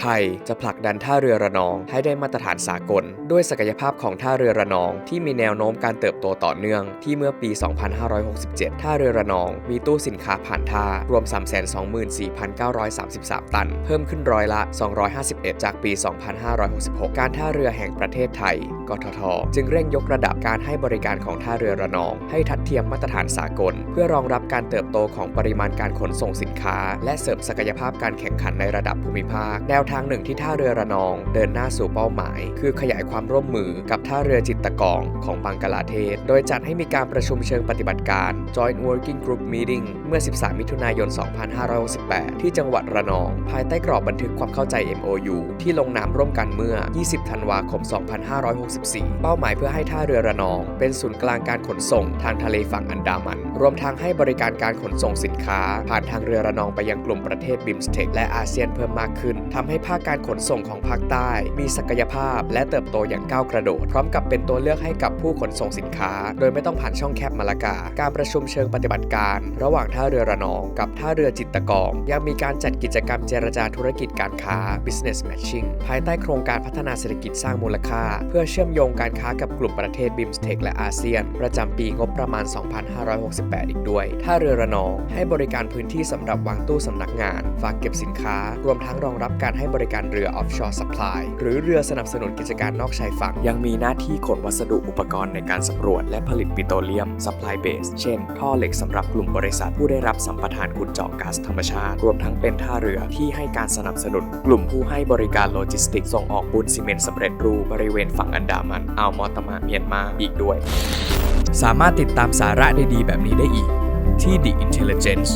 ไทยจะผลักดันท่าเรือระนองให้ได้มาตรฐานสากล ด้วยศักยภาพของท่าเรือระนอง ที่มีแนวโน้มการเติบโตต่อเนื่องที่เมื่อปี 2567 ท่าเรือระนอง มีตู้สินค้าผ่านท่ารวม 324,933 ตัน เพิ่มขึ้นร้อยละ 251 จากปี 2566 การท่าเรือแห่งประเทศไทย กทท จึงเร่งยกระดับการให้บริการของท่าเรือระนอง ให้ทัดเทียมมาตรฐานสากล เพื่อรองรับการเติบโตของปริมาณการขนส่งสิน ค้า และเสริมศักยภาพการแข่งขันในระดับภูมิภาค แนวทางหนึ่งที่ท่าเรือระนอง เดินหน้าสู่เป้าหมาย คือขยายความร่วมมือกับท่าเรือจิตตะกองของบังกลาเทศ โดยจัดให้มีการประชุมเชิงปฏิบัติการ Joint Working Group Meeting เมื่อ 13 มิถุนายน 2568 ที่จังหวัดระนอง ภายใต้กรอบบันทึกความเข้าใจ MOU ที่ลงนามร่วมกันเมื่อ 20 ธันวาคม 2564 เป้าหมายเพื่อให้ท่าเรือระนอง เป็นศูนย์กลางการขนส่งทางทะเลฝั่งอันดามัน รวมทั้งให้บริการการขนส่งสินค้า ผ่านทางเรือระนองไปยังกลุ่มประเทศบิมสเทคและอาเซียนเพิ่มมากขึ้นทำให้ภาคการขนส่งของภาคใต้ มีศักยภาพและเติบโตอย่างก้าวกระโดด พร้อมกับเป็นตัวเลือกให้กับผู้ขนส่งสินค้า โดยไม่ต้องผ่านช่องแคบมาลากา การประชุมเชิงปฏิบัติการ ระหว่างท่าเรือระนอง กับท่าเรือจิตตะกอง ยังมีการจัดกิจกรรมเจรจาธุรกิจการค้า business matching ภายใต้โครงการพัฒนาเศรษฐกิจสร้างมูลค่า เพื่อเชื่อมโยงการค้ากับกลุ่มประเทศบิมสเทคและอาเซียน ประจำปีงบประมาณ 2568 อีกด้วย ท่าเรือระนองให้บริการพื้นที่สำหรับวางตู้สำนักงาน ฝากเก็บสินค้า รวมทั้งรองรับการให้บริการเรือ offshore supply หรือเรือสนับสนุนกิจการนอกชายฝั่ง ยังมีหน้าที่ขนวัสดุอุปกรณ์ในการสำรวจและผลิตปิโตรเลียม supply base เช่น ท่อเหล็กสำหรับกลุ่มบริษัทผู้ได้รับสัมปทานขุดเจาะก๊าซธรรมชาติ รวมทั้งเป็นท่าเรือที่ให้การสนับสนุน กลุ่มผู้ให้บริการโลจิสติก ส่งออกปูนซีเมนต์สำเร็จรูปบริเวณฝั่งอันดามันอ่าวมอตมะเมียนมาอีกด้วย สามารถติดตามสาระดีๆแบบนี้ได้อีกที่ The Intelligence